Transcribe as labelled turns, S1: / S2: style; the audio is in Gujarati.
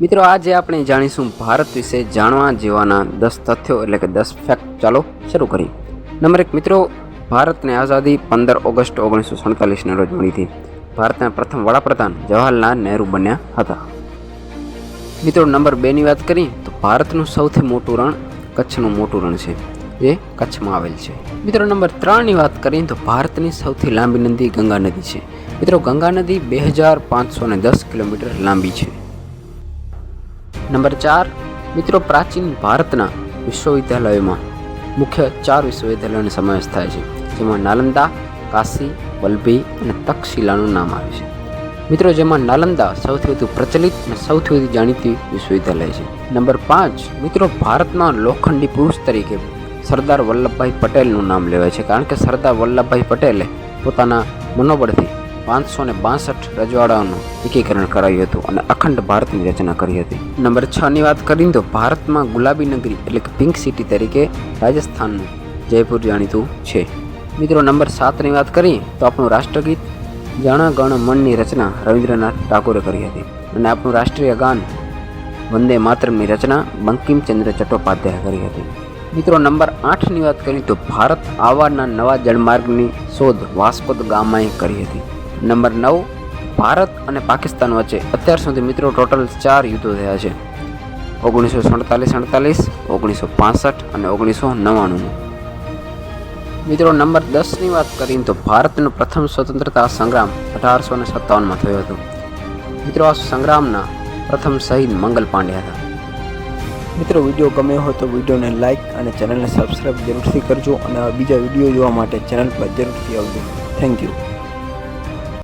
S1: મિત્રો, આજે આપણે જાણીશું ભારત વિશે જાણવા જેવાના દસ તથ્યો, એટલે કે દસ ફેક્ટ ચાલો શરૂ કરીએ. નંબર એક, મિત્રો, ભારતને આઝાદી પંદર ઓગસ્ટ ઓગણીસો સડતાલીસના રોજ મળી હતી. ભારતના પ્રથમ વડાપ્રધાન જવાહરલાલ નહેરુ બન્યા હતા. મિત્રો, નંબર બેની વાત કરીએ, તો ભારતનું સૌથી મોટું રણ કચ્છનું મોટું રણ છે. જે કચ્છમાં આવેલ છે. મિત્રો, નંબર ત્રણની વાત કરીએ, તો ભારતની સૌથી લાંબી નદી ગંગા નદી છે. મિત્રો, ગંગા નદી બે હજાર પાંચસો ને દસ કિલોમીટર લાંબી છે. નંબર ચાર, મિત્રો પ્રાચીન ભારતના વિશ્વવિદ્યાલયોમાં મુખ્ય ચાર વિશ્વવિદ્યાલયોનો સમાવેશ થાય છે, જેમાં નાલંદા, કાશી, વલભી અને તક્ષશિલાનું નામ આવે છે. મિત્રો જેમાં નાલંદા સૌથી વધુ પ્રચલિત અને સૌથી વધુ જાણીતી વિશ્વવિદ્યાલય છે. નંબર પાંચ, મિત્રો ભારતના લોખંડી પુરુષ તરીકે સરદાર વલ્લભભાઈ પટેલનું નામ લેવાય છે, કારણ કે સરદાર વલ્લભભાઈ પટેલે પોતાના મનોબળથી પાંચસો ને બાસઠ રજવાડાઓનું એકીકરણ કરાયું હતું અને અખંડ ભારતની રચના કરી હતી. નંબર છ ની વાત કરીએ તો ભારતમાં ગુલાબી નગરી એટલે કે પિંક સિટી તરીકે રાજસ્થાનનું જયપુર જાણીતું છે. મિત્રો, નંબર સાતની વાત કરીએ તો આપણું રાષ્ટ્રગીત જણ ગણ મનની રચના રવિન્દ્રનાથ ટાગોરે કરી હતી અને આપણું રાષ્ટ્રીય ગાન વંદે માતરમની રચના બંકિમચંદ્ર ચટ્ટોપાધ્યાય કરી હતી. મિત્રો, નંબર આઠની વાત કરીએ તો ભારત આવવાના નવા જળમાર્ગની શોધ વાસ્કો ગામાએ કરી હતી. નંબર નવ, ભારત અને પાકિસ્તાન વચ્ચે અત્યાર સુધી મિત્રો ટોટલ ચાર યુદ્ધો થયા છે. ઓગણીસો સડતાલીસ અડતાલીસ ઓગણીસો પાસઠ અને ઓગણીસો નવ્વાણુંનું મિત્રો નંબર દસની વાત કરીએ તો ભારતનો પ્રથમ સ્વતંત્રતા સંગ્રામ અઢારસો ને સત્તાવનમાં થયો હતો. મિત્રો આ સંગ્રામના પ્રથમ શહીદ મંગલ પાંડ્યા હતા.
S2: મિત્રો વીડિયો ગમ્યો હોય તો વિડીયોને લાઇક અને ચેનલને સબસ્ક્રાઈબ જરૂરથી કરજો અને બીજા વીડિયો જોવા માટે ચેનલ પર જરૂરથી આવજો. Thank you.